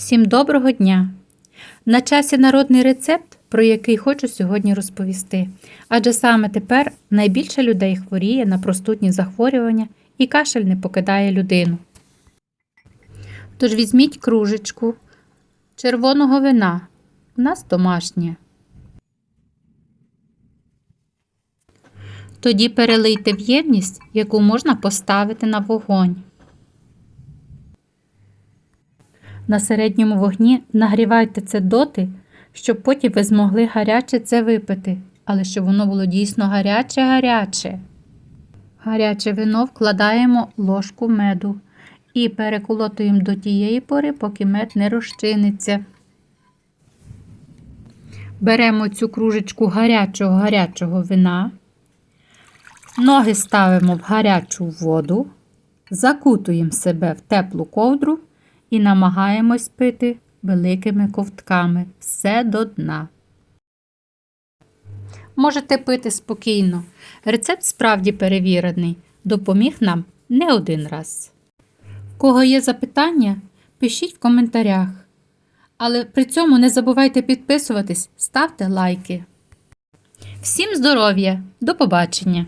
Всім доброго дня! На часі народний рецепт, про який хочу сьогодні розповісти. Адже саме тепер найбільше людей хворіє на простудні захворювання і кашель не покидає людину. Тож візьміть кружечку червоного вина. У нас домашнє. Тоді перелийте в ємність, яку можна поставити на вогонь. На середньому вогні нагрівайте це доти, щоб потім ви змогли гаряче це випити, але щоб воно було дійсно гаряче-гаряче. Гаряче вино вкладаємо ложку меду і переколотуємо до тієї пори, поки мед не розчиниться. Беремо цю кружечку гарячого-гарячого вина, ноги ставимо в гарячу воду, закутуємо себе в теплу ковдру і намагаємось пити великими ковтками все до дна. Можете пити спокійно. Рецепт справді перевірений, допоміг нам не один раз. В кого є запитання, пишіть в коментарях. Але при цьому не забувайте підписуватись, ставте лайки. Всім здоров'я! До побачення!